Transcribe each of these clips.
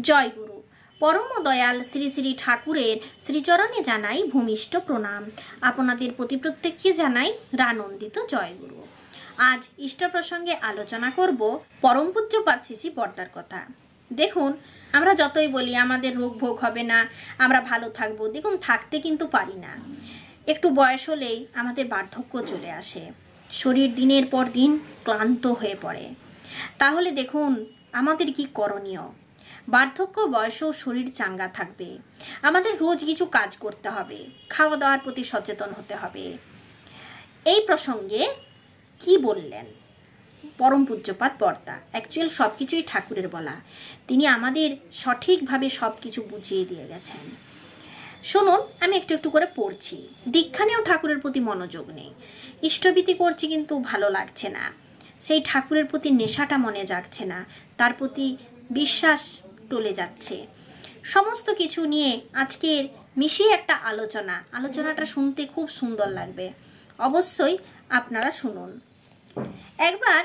জয় গুরু। পরম দয়াল শ্রী শ্রী ঠাকুরের শ্রীচরণে জানাই ভূমিষ্ঠ প্রণাম। আপনাদের প্রতি প্রত্যেককে জানাই রানন্দিত জয় গুরু। আজ ইষ্ট প্রসঙ্গে আলোচনা করব পরম পূজ্যপাত শিশি পর্দার কথা। দেখুন, আমরা যতই বলি, আমাদের রোগ ভোগ হবে না, আমরা ভালো থাকব। দেখুন, থাকতে কিন্তু পারি না। একটু বয়স হলেই আমাদের বার্ধক্য চলে আসে। শরীর দিনের পর দিন ক্লান্ত হয়ে পড়ে। তাহলে দেখুন, আমাদের কি করণীয়? বার্ধক্য বয়সেও শরীর চাঙ্গা থাকবে। আমাদের রোজ কিছু কাজ করতে হবে। খাওয়া দাওয়ার প্রতি সচেতন হতে হবে। এই প্রসঙ্গে কি বললেন? পরম পূজ্যপাত বর্তা। অ্যাকচুয়াল সব কিছুই ঠাকুরের বলা। তিনি আমাদের সঠিকভাবে সব কিছু বুঝিয়ে দিয়ে গেছেন। শুনুন, আমি একটু একটু করে পড়ছি। দীক্ষা নিয়েও ঠাকুরের প্রতি মনোযোগ নেই। ইষ্টভীতি করছি কিন্তু ভালো লাগছে না। সেই ঠাকুরের প্রতি নেশাটা মনে জাগছে না। তার প্রতি বিশ্বাস টলে যাচ্ছে। সমস্ত কিছু নিয়ে আজকের মিশিয়ে একটা আলোচনা। আলোচনাটা শুনতে খুব সুন্দর লাগবে। অবশ্যই আপনারা শুনুন। একবার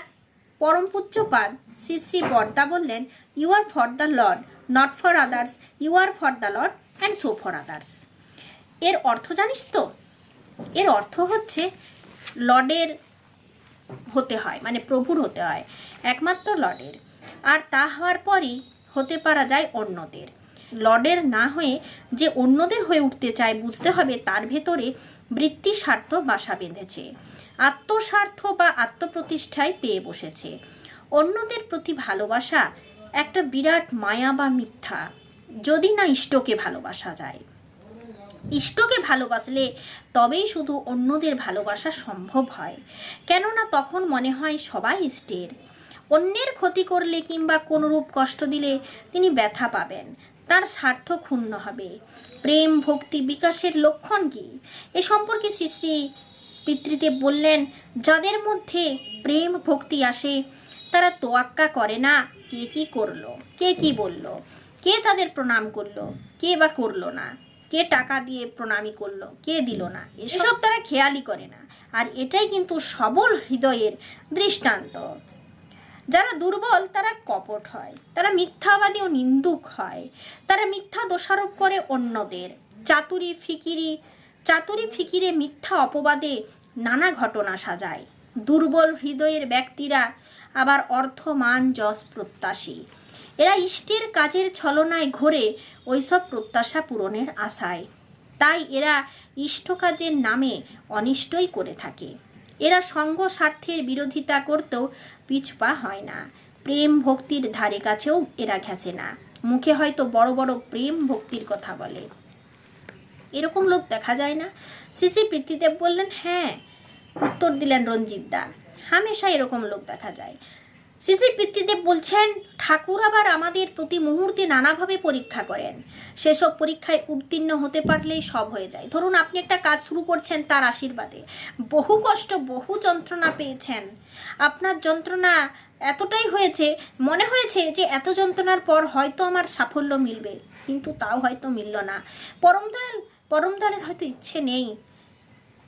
পরম পূজ্যপাদ শ্রী শ্রী বর্দা বললেন you are for the lord not for others you are for the lord and so for others এর অর্থ জানিস তো? এর অর্থ হচ্ছে লর্ডের হতে হয় মানে প্রভুর হতে হয়, একমাত্র লর্ডের। আর তা হওয়ার পরই হতে পারা যায় অন্যদের। লর্ডের না হয়ে যে অন্যদের হয়ে উঠতে চায় বুঝতে হবে তার ভেতরে বৃত্তি স্বার্থ বাসা বেঁধেছে। আত্মস্বার্থ বা আত্মপ্রতিষ্ঠায় পেয়ে বসেছে। অন্যদের প্রতি ভালোবাসা একটা বিরাট মায়া বা মিথ্যা, যদি না ইষ্টকে ভালোবাসা যায়। ইষ্টকে ভালোবাসলে তবেই শুধু অন্যদের ভালোবাসা সম্ভব হয়। কেননা তখন মনে হয় সবাই ইষ্টের। অন্যের ক্ষতি করলে কিংবা কোনরূপ কষ্ট দিলে তিনি ব্যথা পাবেন। তার স্বার্থ ক্ষুণ্ণ হবে। প্রেম, ভক্তি বিকাশের লক্ষণ কি? এ সম্পর্কে শ্রী শ্রী বললেন, যাদের মধ্যে প্রেম, ভক্তি আসে, তারা তোয়াক্কা করে না কে কি করল, কে কি বলল, কে তাদের প্রণাম করল, কে বা করল না, কে টাকা দিয়ে প্রণামী করল, কে দিল না, এসব তারা খেয়ালই করে না। আর এটাই কিন্তু সবল হৃদয়ের দৃষ্টান্ত। যারা দুর্বল, তারা কপট হয়। তারা মিথ্যাবাদী ও নিন্দুক হয়। তারা মিথ্যা দোষারোপ করে অন্যদের। চাতুরি ফিকিরি, চাতুরি ফিকিরে মিথ্যা অপবাদে নানা ঘটনা সাজায়। দুর্বল হৃদয়ের ব্যক্তিরা আবার অর্থ মান যশ প্রত্যাশী। এরা ইষ্টের কাজের ছলনায় ঘোরে ওইসব প্রত্যাশা পূরণের আশায়। তাই এরা ইষ্ট কাজের নামে অনিষ্টই করে থাকে। এরা সঙ্গ স্বার্থের বিরোধিতা করতেও পিছপা হয় না। প্রেম ভক্তির ধারে কাছেও এরা ঘেঁষে না। মুখে হয়তো বড় বড় প্রেম ভক্তির কথা বলে। এরকম লোক দেখা যায় না। সিসি প্রীতিদেব বললেন হ্যাঁ উত্তর দিলেন রঞ্জিত দা। হামেশা এরকম লোক দেখা যায়। শ্রী পিতৃদেব বলছেন, ঠাকুর আবার আমাদের প্রতি মুহূর্তে নানাভাবে পরীক্ষা করেন। সেসব পরীক্ষায় উত্তীর্ণ হতে পারলেই সব হয়ে যায়। ধরুন আপনি একটা কাজ শুরু করছেন তার আশীর্বাদে। বহু কষ্ট, বহু যন্ত্রণা পেয়েছেন। আপনার যন্ত্রণা এতটাই হয়েছে, মনে হয়েছে যে এত যন্ত্রণার পর হয়তো আমার সাফল্য মিলবে। কিন্তু তাও হয়তো মিলল না। পরমদয়াল, পরমদয়ালের হয়তো ইচ্ছে নেই।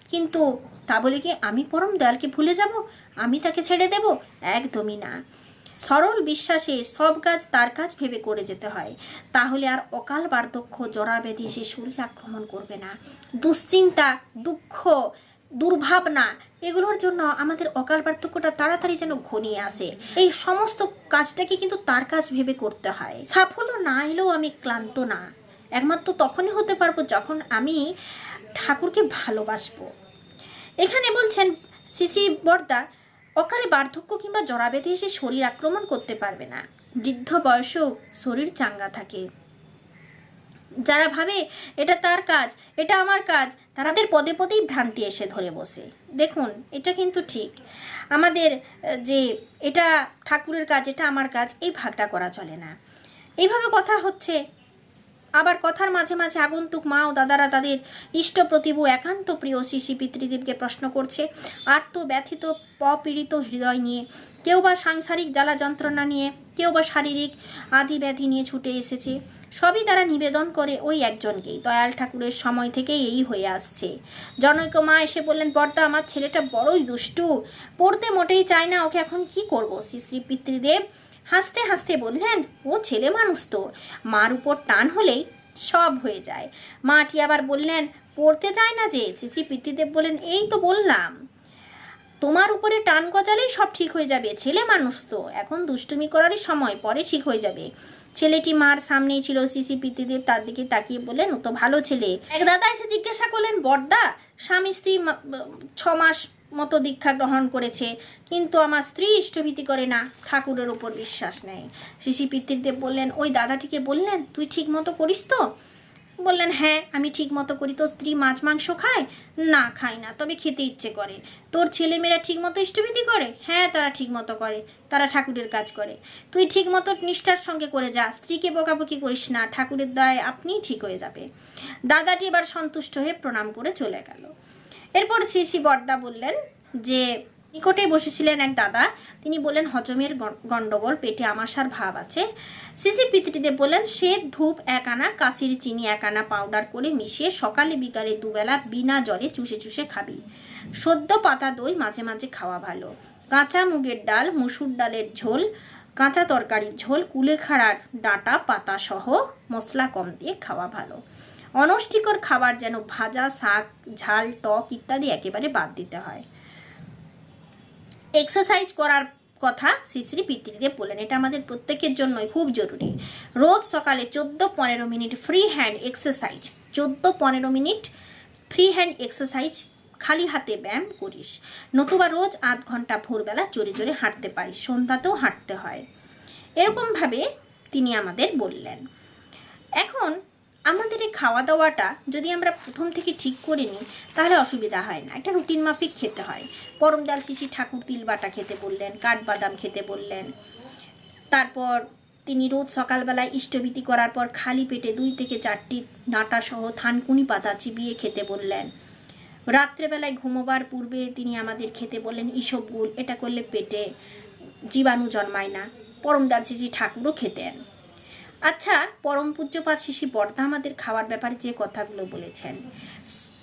কিন্তু তা বলে কি আমি পরম দয়ালকে ভুলে যাব? আমি তাকে ছেড়ে দেব? একদমই না। সরল বিশ্বাসে সব কাজ তার কাজ ভেবে করে যেতে হয়। তাহলে আর অকাল বার্ধক্য জরা ব্যাধি এসে শরীর আক্রমণ করবে না। দুশ্চিন্তা, দুঃখ, দুর্ভাবনা, এগুলোর জন্য আমাদের অকাল বার্ধক্যটা তাড়াতাড়ি যেন ঘনিয়ে আসে। এই সমস্ত কাজটাকে কিন্তু তার কাজ ভেবে করতে হয়। সাফল্য না এলেও আমি ক্লান্ত না। একমাত্র তখনই হতে পারব যখন আমি ঠাকুরকে ভালোবাসবো। এখানে বলছেন শিশি বর্দা অকালে বার্ধক্য কিংবা জরাবেধে এসে শরীর আক্রমণ করতে পারবে না। বৃদ্ধ বয়সেও শরীর চাঙ্গা থাকে। যারা ভাবে, এটা তার কাজ, এটা আমার কাজ, তারাদের পদে পদেই ভ্রান্তি এসে ধরে বসে। দেখুন, এটা কিন্তু ঠিক। আমাদের যে এটা ঠাকুরের কাজ, এটা আমার কাজ, এই ভাগটা করা চলে না। এইভাবে কথা হচ্ছে আবার কথার মাঝে মাঝে আগন্তুক মা ও দাদারা তাদের ইষ্ট প্রতিভু একান্ত প্রিয় শিশি পিতৃদেবকে প্রশ্ন করছে আর্ত ব্যথিত পপীড়িত হৃদয় নিয়ে। কেউ বা সাংসারিক জ্বালা যন্ত্রণা নিয়ে, কেউ বা শারীরিক আদি ব্যাধি নিয়ে ছুটে এসেছে। সবই তারা নিবেদন করে ওই একজনকেই। দয়াল ঠাকুরের সময় থেকেই এই হয়ে আসছে। জনৈক মা এসে বললেন, বর্দা, আমার ছেলেটা বড়ই দুষ্টু। পড়তে মোটেই চায় না, ওকে এখন কি করব? শ্রী শ্রী পিতৃদেব হাসতে হাসতে বললেন, ও ছেলে মানুষ তো। মার উপর টান হলেই সব হয়ে যায়। মাটি আবার বললেন, পড়তে যায় না যে? শ্রী পিতৃদেব বলেন এই তো বললাম। তোমার উপরে টান গজালেই সব ঠিক হয়ে যাবে। ছেলে মানুষ তো। এখন দুষ্টুমি করারই সময়, পরে ঠিক হয়ে যাবে। ছেলেটি মার সামনেই ছিল সিসি পিতৃদেব তার দিকে তাকিয়ে বললেন, ও তো ভালো ছেলে। এক দাদা এসে জিজ্ঞাসা করলেন বড়দা স্বামী স্ত্রী ছ মাস মতো দীক্ষা গ্রহণ করেছে, কিন্তু আমার স্ত্রী ইষ্টভীতি করে না, ঠাকুরের উপর বিশ্বাস নেয় শিশি পিতৃদেব বললেন, ওই দাদাটিকে বললেন, তুই ঠিক মতো করিস তো? বললেন হ্যাঁ আমি ঠিক মতো করি। তোর স্ত্রী মাছ, মাংস খায়? না খায় না, তবে খেতে ইচ্ছে করে। তোর ছেলেমেয়েরা ঠিক মতো ইষ্টবিধি করে? হ্যাঁ তারা ঠিক মতো করে, তারা ঠাকুরের কাজ করে। তুই ঠিক মতো নিষ্ঠার সঙ্গে করে যা, স্ত্রীকে বকাবকি করিস না, ঠাকুরের দয়ায় আপনিই ঠিক হয়ে যাবে। দাদাটি এবার সন্তুষ্ট হয়ে প্রণাম করে চলে গেল। এরপর শ্রী বর্দা বললেন যে নিকটে বসেছিলেন এক দাদা। তিনি বললেন, হজমের গ- গন্ডগোল, পেটে আমাশার ভাব আছে। সিসি পিতৃদেব বললেন, সে ধূপ এক আনা, কাচির চিনি এক আনা পাউডার করে মিশিয়ে সকালে বিকালে দুবেলা বিনা জলে চুষে চুষে খাবি। সদ্য পাতা দই মাঝে মাঝে খাওয়া ভালো। কাঁচা মুগের ডাল, মুসুর ডালের ঝোল, কাঁচা তরকারির ঝোল, কুলেখাড়ার ডাঁটা, পাতা সহ মশলা কম দিয়ে খাওয়া ভালো। অনষ্টিকর খাবার যেন ভাজা, শাক, ঝাল, টক ইত্যাদি একেবারে বাদ দিতে হয়। এক্সারসাইজ করার কথা শ্রী পিতৃদেব বলেন এটা আমাদের প্রত্যেকের জন্যই খুব জরুরি। রোজ সকালে চোদ্দ পনেরো মিনিট ফ্রি হ্যান্ড এক্সারসাইজ চোদ্দ পনেরো মিনিট ফ্রি হ্যান্ড এক্সারসাইজ খালি হাতে ব্যায়াম করিস। নতুবা রোজ আধ ঘণ্টা ভোরবেলা জোরে জোরে হাঁটতে পারিস। সন্ধ্যাতেও হাঁটতে হয়। এরকমভাবে তিনি আমাদের বললেন। এখন আমাদের এই খাওয়া দাওয়াটা যদি আমরা প্রথম থেকে ঠিক করে নিই, তাহলে অসুবিধা হয় না। একটা রুটিন মাফিক খেতে হয়। পরমদাল শিশি ঠাকুর তিল বাটা খেতে বললেন, কাঠবাদাম খেতে বললেন। তারপর তিনি রোজ সকালবেলায় ইষ্টভীতি করার পর খালি পেটে দুই থেকে চারটি ডাঁটা সহ থানকুনি পাতা চিবিয়ে খেতে বললেন। রাত্রেবেলায় ঘুমোবার পূর্বে তিনি আমাদের খেতে বললেন ইসবগুল এটা করলে পেটে জীবাণু জন্মায় না। পরমদার শিশি ঠাকুরও খেতেন। আচ্ছা পরম পূজ্যপাত শিশি বর্দা আমাদের খাওয়ার ব্যাপারে যে কথাগুলো বলেছেন।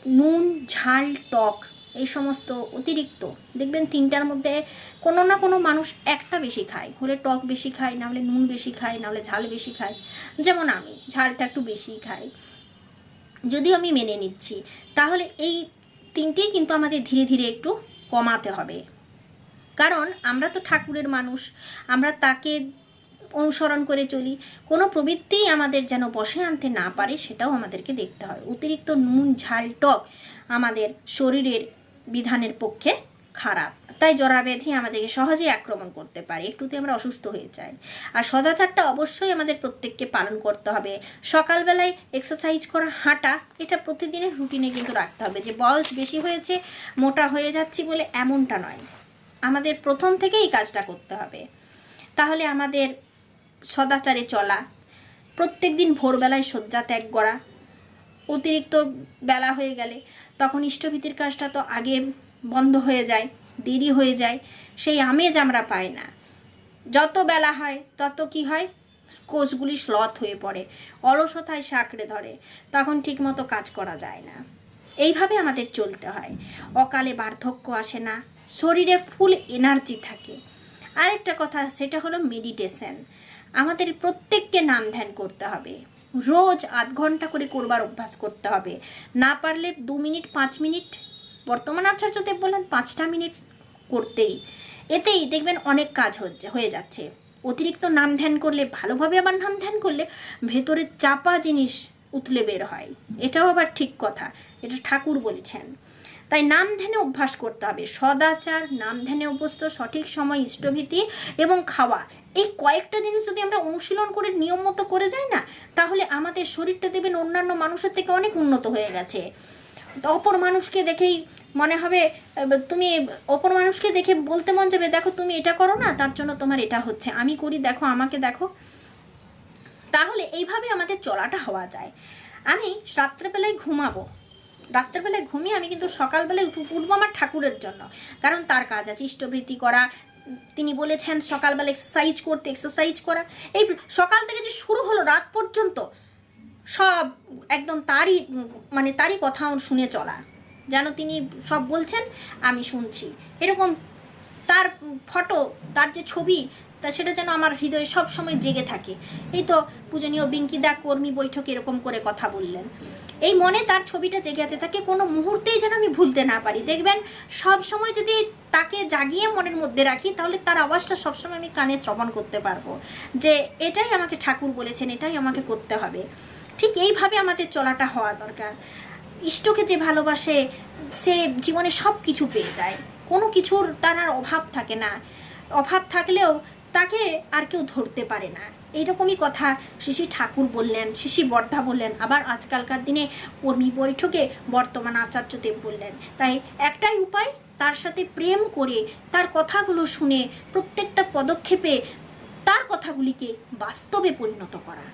নুন, ঝাল, টক, এই সমস্ত অতিরিক্ত। দেখবেন তিনটার মধ্যে কোনো না কোনো মানুষ একটা বেশি খায়। হলে টক বেশি খায়, না হলে নুন বেশি খায়, না হলে ঝাল বেশি খায়। যেমন আমি, ঝালটা একটু বেশি খাই। যদিও আমি মেনে নিচ্ছি, তাহলে এই তিনটেই কিন্তু আমাদের ধীরে ধীরে একটু কমাতে হবে। কারণ আমরা তো ঠাকুরের মানুষ, আমরা তাকে অনুসরণ করে চলি। কোনো প্রবৃত্তিই আমাদের যেন বসে আনতে না পারে, সেটাও আমাদেরকে দেখতে হয়। অতিরিক্ত নুন, ঝাল, টক আমাদের শরীরের বিধানের পক্ষে খারাপ। তাই জরা জরাব্যাধি আমাদেরকে সহজেই আক্রমণ করতে পারে। একটুতে আমরা অসুস্থ হয়ে যাই। আর সদাচারটা অবশ্যই আমাদের প্রত্যেককে পালন করতে হবে। সকালবেলায় এক্সারসাইজ করা, হাঁটা, এটা প্রতিদিনের রুটিনে কিন্তু রাখতে হবে। যে বয়স বেশি হয়েছে, মোটা হয়ে যাচ্ছি বলে এমনটা নয়। আমাদের প্রথম থেকেই কাজটা করতে হবে। তাহলে আমাদের সদাচারে চলা। প্রত্যেক দিন ভোরবেলায় শয্যা ত্যাগ করা। অতিরিক্ত বেলা হয়ে গেলে তখন ইষ্টভীতির কাজটা তো আগে বন্ধ হয়ে যায়, দেরি হয়ে যায়, সেই আমেজ আমরা পাই না। যত বেলা হয়, তত কি হয়? কোষগুলি স্লথ হয়ে পড়ে, অলসতায় সাঁকড়ে ধরে, তখন ঠিকমতো কাজ করা যায় না। এইভাবে আমাদের চলতে হয়। অকালে বার্ধক্য আসে না, শরীরে ফুল এনার্জি থাকে। আরেকটা কথা, সেটা হলো মেডিটেশন আমাদের প্রত্যেককে নাম ধ্যান করতে হবে। রোজ আধ ঘণ্টা করে করবার অভ্যাস করতে হবে। না পারলে দু মিনিট, পাঁচ মিনিট, বর্তমান আচার্যদেব বললেন পাঁচটা মিনিট করতেই। এতেই দেখবেন অনেক কাজ হচ্ছে, হয়ে যাচ্ছে। অতিরিক্ত নাম ধ্যান করলে, ভালোভাবে আবার নাম ধ্যান করলে ভেতরে চাপা জিনিস উতলে বের হয়। এটাও আবার ঠিক কথা, এটা ঠাকুর বলেছেন। তাই নাম ধ্যানে অভ্যাস করতে হবে। সদাচার, নাম ধ্যানে অভ্যস্ত, সঠিক সময়, ইষ্টভীতি এবং খাওয়া এই কয়েকটা জিনিস যদি আমরা অনুশীলন করে নিয়ম মতো করে যাই না, তাহলে আমাদের শরীরটা দেবেন অন্যান্য মানুষের থেকে অনেক উন্নত হয়ে গেছে। অপর মানুষকে দেখেই মনে হবে তুমি অপর মানুষকে দেখে বলতে মন যাবে, দেখো, তুমি এটা করো না, তার জন্য তোমার এটা হচ্ছে। আমি করি, দেখো, আমাকে দেখো। তাহলে এইভাবে আমাদের চলাটা হওয়া যায়। আমি রাত্রেবেলায় ঘুমাবো। রাত্রেবেলায় ঘুমিয়ে আমি কিন্তু সকালবেলায় উঠবো আমার ঠাকুরের জন্য। কারণ তার কাজ আছে, ইষ্টবৃত্তি করা তিনি বলেছেন সকালবেলা এক্সারসাইজ করতে এক্সারসাইজ করা। এই সকাল থেকে যে শুরু হলো, রাত পর্যন্ত সব একদম তারই মানে তারই কথা শুনে চলা। যেন তিনি সব বলছেন, আমি শুনছি। এরকম তার ফটো তার যে ছবি, তা সেটা যেন আমার হৃদয়ে সব সময় জেগে থাকে। এই তো পূজনীয় বিঙ্কিদা কর্মী বৈঠকে এরকম করে কথা বললেন। এই মনে তার ছবিটা জেগে আছে। তাকে কোনো মুহূর্তেই যেন আমি ভুলতে না পারি। দেখবেন, সব সময় যদি তাকে জাগিয়ে মনের মধ্যে রাখি, তাহলে তার আওয়াজটা সবসময় আমি কানে শ্রবণ করতে পারব। যে এটাই আমাকে ঠাকুর বলেছেন, এটাই আমাকে করতে হবে। ঠিক এইভাবে আমাদের চলাটা হওয়া দরকার। ইষ্টকে যে ভালোবাসে, সে জীবনে সব কিছু পেয়ে যায়। কোনো কিছুর তার আর অভাব থাকে না। অভাব থাকলেও তাকে আর কেউ ধরতে পারে না। এইরকমই কথা শিশি ঠাকুর বললেন শিশি বর্ধা বললেন, আবার আজকালকার দিনে কর্মী বৈঠকে বর্তমান আচার্যদেব বললেন। তাই একটাই উপায়, তার সাথে প্রেম করে তার কথাগুলো শুনে প্রত্যেকটা পদক্ষেপে তার কথাগুলিকে বাস্তবে পরিণত করা।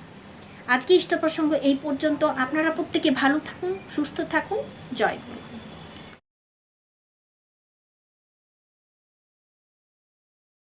আজকে ইষ্ট প্রসঙ্গ এই পর্যন্ত। আপনারা প্রত্যেকে ভালো থাকুন, সুস্থ থাকুন। জয়